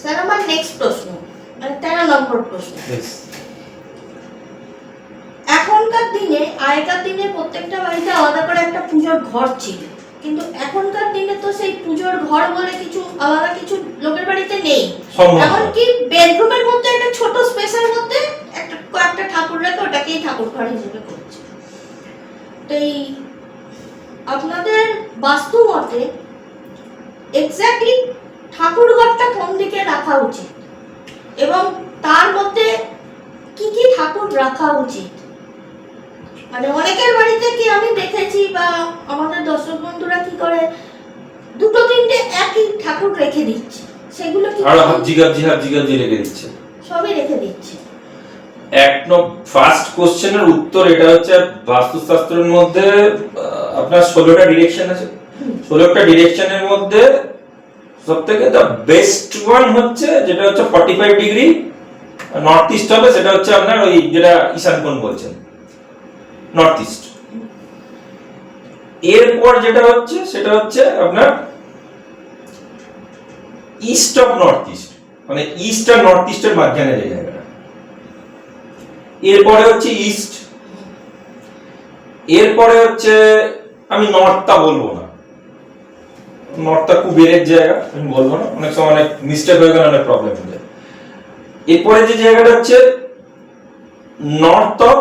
Sir আমার next প্রশ্ন মানে তেরো নম্বর প্রশ্ন. এখনকার দিনে আগেকার দিনে প্রত্যেকটা বাড়িতে আলাদা করে একটা পুজোর ঘর ছিল কিন্তু এখনকার দিনে তো সেই পুজোর ঘর বলে কিছু আলাদা কিছু লোকের বাড়িতে নেই। এমনকি বেডরুমের মধ্যে একটা ছোট স্পেসের মধ্যে একটা কয়েকটা ঠাকুর রেখে ওটাকেই ঠাকুর ঘর হিসেবে করছে তো এই আপনাদের বাস্তু মতে এক্স্যাক্টলি ঠাকুর ঘরটা কোন দিকে রাখা উচিত? এবং তার মধ্যে কি কি ঠাকুর রাখা উচিত? মানে অনেকের বাড়িতে কি আমি দেখেছি বা আমাদের দর্শক বন্ধুরা কি করে? দুটো তিনটে একই ঠাকুর রেখে দিচ্ছে। সেগুলো কি আর হাবজি গাবজি হাবজি গাবজি রেখে দিচ্ছে। সবই রেখে দিচ্ছে। এক ফার্স্ট কোশ্চেনের উত্তর এটা হচ্ছে বাস্তুশাস্ত্রের মধ্যে আপনার ষোলোটা ডিরেকশন আছে। ষোলোটা ডিরেকশনের মধ্যে সব থেকে দ্য বেস্ট ওয়ান হচ্ছে যেটা হচ্ছে forty five degree north east হবে, সেটা হচ্ছে আপনার ওই যেটা ঈশান কোণ বলছেন নর্থ ইস্ট এরপর যেটা হচ্ছে, সেটা হচ্ছে আপনার ইস্ট অফ নর্থ ইস্ট মানে ইস্ট আর নর্থ ইস্টের মাঝখানে যে জায়গাটা। এরপরে হচ্ছে ইস্ট এরপরে হচ্ছে আমি নর্থটা বলব না। নর্থটা কুবেরের জায়গা আমি বলব না। অনেক সময় অনেক মিস্টেক হয়ে গেলে অনেক প্রবলেম হয়ে যায়। এরপরে যে জায়গাটা হচ্ছে নর্থ অফ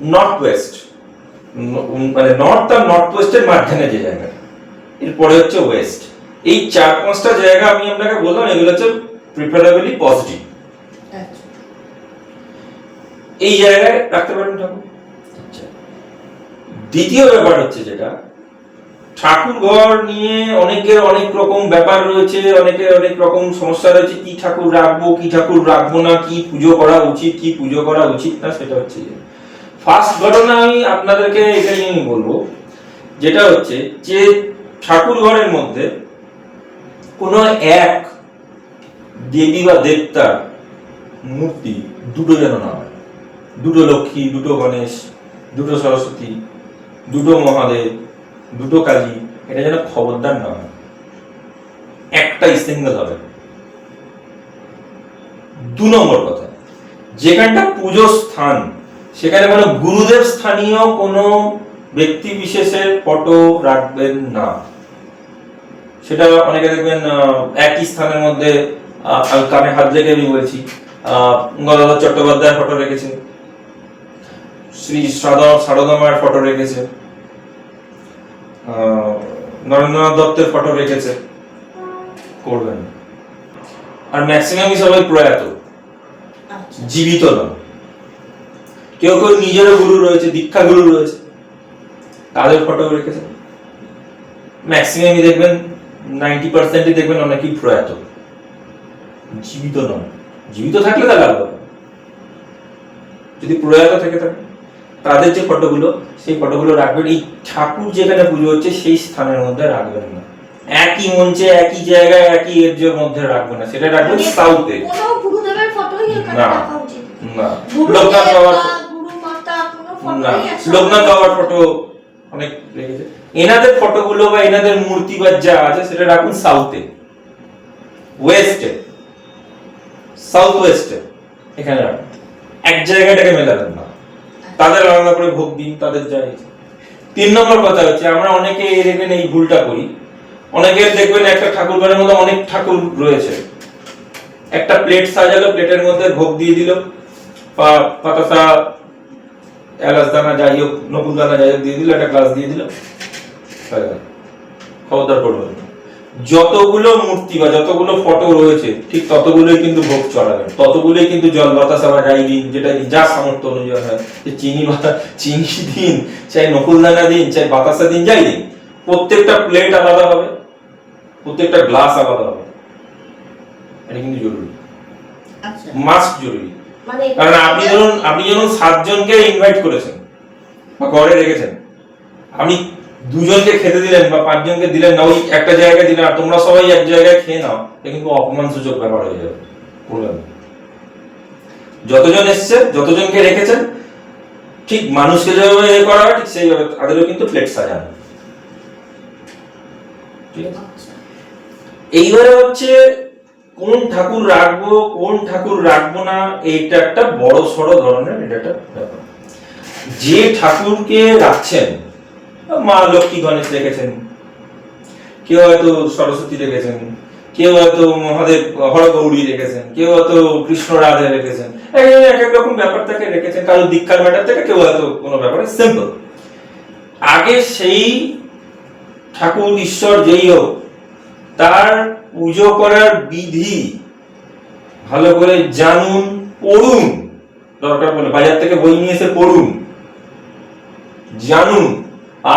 নর্থ ওয়েস্ট মানে নর্থ আর নর্থ ওয়েস্টের মাঝখানে যে জায়গাটা এরপরে হচ্ছে ওয়েস্ট। এই চার পাঁচটা জায়গা আমি আপনাকে বললাম এগুলো হচ্ছে প্রিফারেবলি পজিটিভ আচ্ছা। এই জায়গায় রাখতে পারেন ঠাকুর। আচ্ছা। দ্বিতীয় ব্যাপার হচ্ছে যেটা ঠাকুর ঘর নিয়ে অনেকের অনেক রকম ব্যাপার রয়েছে অনেকের অনেক রকম সমস্যা রয়েছে, কি ঠাকুর রাখব, কি ঠাকুর রাখব না, কি পুজো করা উচিত, কি পুজো করা উচিত না, সেটা হচ্ছে ফার্স্ট ঘটনা আমি আপনাদেরকে এটাই আমি বলব, যেটা হচ্ছে যে ঠাকুর ঘরের মধ্যে কোনো এক দেবী বা দেবতার মূর্তি দুটো যেন না হয়। দুটো লক্ষ্মী, দুটো গণেশ, দুটো সরস্বতী, দুটো মহাদেব দুটো কালী এটা যেন খবরদার না হয় একটাই সিঙ্গেল হবে। দু নম্বর কথা, যেখানটা পুজো স্থান, সেখানে কোনো গুরুদেব স্থানীয় কোনো ব্যক্তি বিশেষের ফটো রাখবেন না। সেটা অনেকে দেখবেন একই স্থানের মধ্যে কানে হাত রেখে আমি বলছি গদাধর চট্টোপাধ্যায়ের ফটো রেখেছে, শ্রী সারদা মায়ের ফটো রেখেছে। নরেন্দ্রনাথ দত্তের ফটো রেখেছে। করবেন। আর ম্যাক্সিমামই সবাই প্রয়াত। আচ্ছা। জীবিত নয় কেউ কেউ নিজেরও গুরু রয়েছে দীক্ষা গুরু রয়েছে। তাদের ফটো রেখেছে। ম্যাক্সিমামই দেখবেন নাইনটি পার্সেন্টই দেখবেন অনেকেই প্রয়াত। জীবিত নয় জীবিত থাকলে ব্যাপার। যদি প্রয়াত থেকে থাকে তাদের যে ফটোগুলো সেই ফটোগুলো রাখবেন। এই ঠাকুর যেখানে পুজো হচ্ছে সেই স্থানের মধ্যে রাখবেন না। একই মঞ্চে একই জায়গায় একই এর মধ্যে রাখবেন না। সেটা রাখবেন মানে সাউথে এখানে না। না। লোকনাথ বাবার না লোকনাথ ফটো অনেক রেখেছে এনাদের ফটোগুলো বা এনাদের মূর্তি বা যা আছে সেটা রাখুন সাউথে ওয়েস্টে সাউথ ওয়েস্টে এখানে রাখুন। এক জায়গাটাকে মেলাবেন তাদের আলাদা করে ভোগ দিন, তাদের যা ইচ্ছে। তিন নম্বর কথা হচ্ছে, আমরা অনেকে দেখবেন এই ভুলটা করি অনেকের দেখবেন একটা ঠাকুর ঘরের মধ্যে অনেক ঠাকুর রয়েছে একটা প্লেট সাজালো, প্লেটের মধ্যে ভোগ দিয়ে দিল বা পাতাসা এলাচ দানা যাই হোক নকুল দানা যাই হোক দিয়ে দিল, একটা গ্লাস দিয়ে দিল। খবরদার না। যতগুলো মূর্তি বা যতগুলো ফটো রয়েছে ঠিক ততগুলোই কিন্তু ভোগ চড়াবেন ততগুলোই কিন্তু জল বাতাসা বা যাই দিন যেটা যা সামর্থ্য অনুযায়ী হয়। চিনি বাতা চিনি দিন চাই নকুল দানা দিন চাই বাতাসা দিন যাই দিন। প্রত্যেকটা প্লেট আলাদা হবে প্রত্যেকটা গ্লাস আলাদা হবে। এটা কিন্তু জরুরি। আচ্ছা। মাস্ট জরুরি। মানে কারণ আপনি ধরুন আপনি যখন সাতজনকে ইনভাইট করেছেন বা ঘরে রেখেছেন। আপনি দুজনকে খেতে দিলেন বা পাঁচজনকে দিলেন না, ওই একটা জায়গায় দিলেন, আর তোমরা সবাই এক জায়গায় খেয়ে নাও, এটা কিন্তু অপমান সূচক ব্যাপার হয়ে যাবে। করবেন যতজন এসছে যতজনকে রেখেছেন, ঠিক মানুষকে যেভাবে এ করা হয়, ঠিক সেইভাবে তাদেরও কিন্তু প্লেট সাজান। ঠিক আছে? এইবারে হচ্ছে, কোন ঠাকুর রাখব, কোন ঠাকুর রাখব না, এইটা একটা বড় সড়ো ধরনের, এটা একটা ব্যাপার। যে ঠাকুরকে রাখছেন মা লক্ষ্মী গণেশ রেখেছেন। কেউ হয়তো সরস্বতী রেখেছেন, কেউ হয়তো মহাদেব হরগৌরী রেখেছেন, কেউ হয়তো কৃষ্ণ রাধে রেখেছেন। এক এক- রকম ব্যাপার থেকে রেখেছেন, কারও দীক্ষার ম্যাটার থেকে কেউ হয়তো কোনো ব্যাপারে সিম্পল আগে সেই ঠাকুর, ঈশ্বর যেই হোক, তার পুজো করার বিধি ভালো করে জানুন, পড়ুন। দরকার পড়লে, বাজার থেকে বই নিয়ে এসে পড়ুন। জানুন।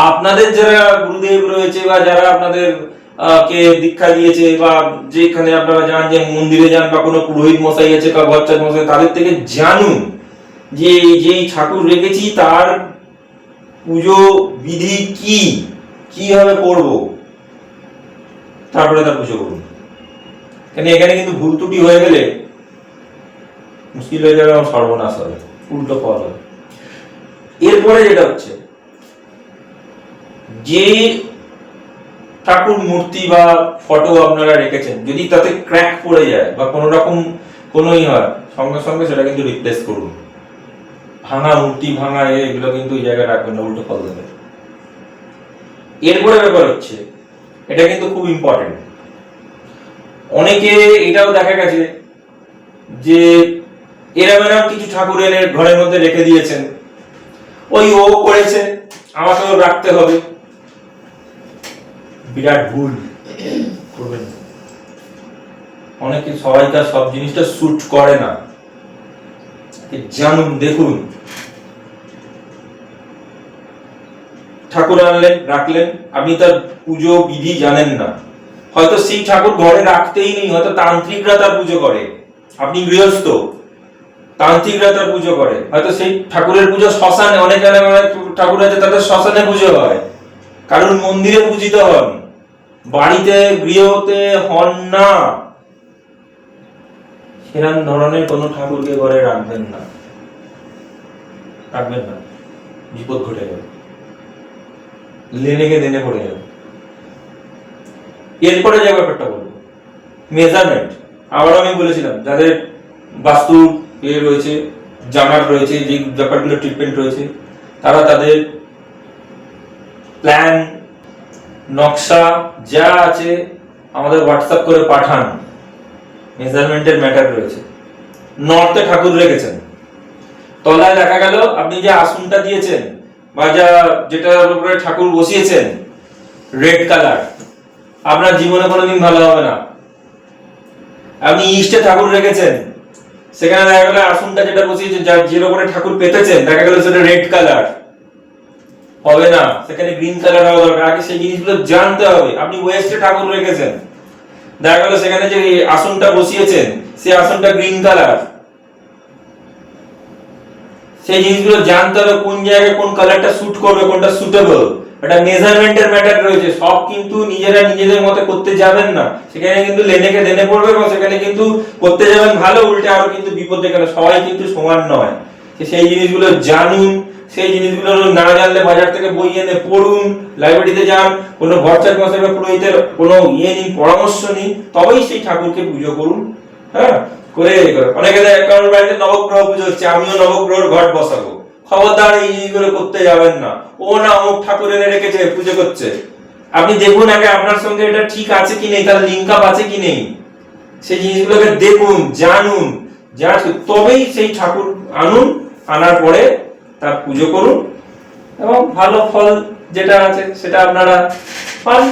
আপনাদের যারা গুরুদেব রয়েছে বা যারা আপনাদের কে দীক্ষা দিয়েছে বা যেখানে আপনারা যান, যে মন্দিরে যান বা কোনো পুরোহিত মশাই আছে বা মশাই, তাদের থেকে জানুন যে যেই ঠাকুর রেখেছি, তার পুজো বিধি কি? কীভাবে করব? তারপরে তার পুজো করুন। কেন এখানে কিন্তু ভুল ত্রুটি হয়ে গেলে মুশকিল হয়ে যাবে আমার সর্বনাশ হবে, উল্টো ফল হবে। এরপরে যেটা হচ্ছে যে ঠাকুর মূর্তি বা ফটো আপনারা রেখেছেন, যদি তাতে ক্র্যাক পড়ে যায় বা কোনো রকম কোনোই হয়, সঙ্গে সঙ্গে সেটা কিন্তু রিপ্লেস করুন। ভাঙা মূর্তি, ভাঙা এগুলো কিন্তু ওই জায়গায় রাখবেন না, উল্টো ফল দেবে এরপরে ব্যাপার হচ্ছে, এটা কিন্তু খুব ইম্পর্টেন্ট অনেকে এটাও দেখা গেছে যে এরম এরম কিছু ঠাকুর এনে ঘরের মধ্যে রেখে দিয়েছেন। ওই ও করেছে, আমাকেও রাখতে হবে। বিরাট ভুল করবেন। অনেকে সবাইকার সব জিনিসটা স্যুট করে না। জানুন দেখুন। ঠাকুর আনলেন, রাখলেন। আপনি তার পুজো বিধি জানেন না। হয়তো সেই ঠাকুর ঘরে রাখতেই নেই, হয়তো তান্ত্রিকরা তার পুজো করে। আপনি গৃহস্থ, তান্ত্রিকরা তার পুজো করে। হয়তো সেই ঠাকুরের পুজো শ্মশানে, অনেক ঠাকুর আছে, তাদের শ্মশানে পুজো হয়। কারণ মন্দিরে পূজিত হন। বাড়িতে গৃহতে হন না। সেরকম ধরনের কোনো ঠাকুরকে ঘরে রাখবেন না। রাখবেন না। বিপদ ঘটে যাবে। লেনেকে দেনে পড়ে যাবে। এরপরে যে ব্যাপারটা বলব, মেজারমেন্ট। আবার আমি বলেছিলাম, যাদের বাস্তু এ রয়েছে জানার রয়েছে, যে ব্যাপারগুলো ট্রিটমেন্ট রয়েছে, তারা তাদের প্ল্যান নকশা যা আছে আমাদের হোয়াটসঅ্যাপ করে পাঠান। মেজারমেন্টের ম্যাটার রয়েছে। নর্থে ঠাকুর রেখেছেন। তলায় দেখা গেল, আপনি যে আসনটা দিয়েছেন বা যা যেটার উপরে ঠাকুর বসিয়েছেন রেড কালার আপনার জীবনে কোনোদিন ভালো হবে না। আপনি ইস্টে ঠাকুর রেখেছেন, সেখানে দেখা গেল আসনটা যেটা বসিয়েছেন, যার যে ঠাকুর পেতেছেন, দেখা গেল সেটা রেড কালার হবে না। সেখানে গ্রিন কালার হওয়া দরকার। আগে সেই জিনিসগুলো জানতে হবে। আপনি ওয়েস্টে ঠাকুর রেখেছেন। দেখা গেল সেখানে যে আসনটা বসিয়েছেন, সেই আসনটা গ্রিন কালার সেই জিনিসগুলো জানতে হবে কোন জায়গায় কোন কালারটা স্যুট করবে, কোনটা সুটেবল এটা মেজারমেন্টের ম্যাটার রয়েছে। সব কিন্তু নিজেরা নিজেদের মতে করতে যাবেন না। সেখানে কিন্তু লেনেকে দেনে পড়বে এবং সেখানে কিন্তু করতে যাবেন ভালো, উল্টে আরও কিন্তু বিপদ দেখে সবাই কিন্তু সমান নয়। সেই জিনিসগুলো জানুন। সেই জিনিসগুলো না জানলে বাজার থেকে বই এনে পড়ুন, লাইব্রেরিতে যান, কোনো ভরচার মশাই বা পুরোহিতের কোনো ইয়ে নিন পরামর্শ নিন তবেই সেই ঠাকুরকে পুজো করুন হ্যাঁ? করে। অনেকে কারোর বাড়িতে নবগ্রহ পুজো হচ্ছে, আমিও নবগ্রহর ঘট বসাবো। খবরদার এই জিনিসগুলো করতে যাবেন না। ও না অমুক ঠাকুর এনে রেখেছে, পুজো করছে। আপনি দেখুন আগে আপনার সঙ্গে এটা ঠিক আছে কি নেই, তার লিঙ্ক আপ আছে কি নেই। সেই জিনিসগুলোকে দেখুন, জানুন, যা তবেই সেই ঠাকুর আনুন, আনার পরে তার পুজো করুন এবং ভালো ফল যেটা আছে সেটা আপনারা পান।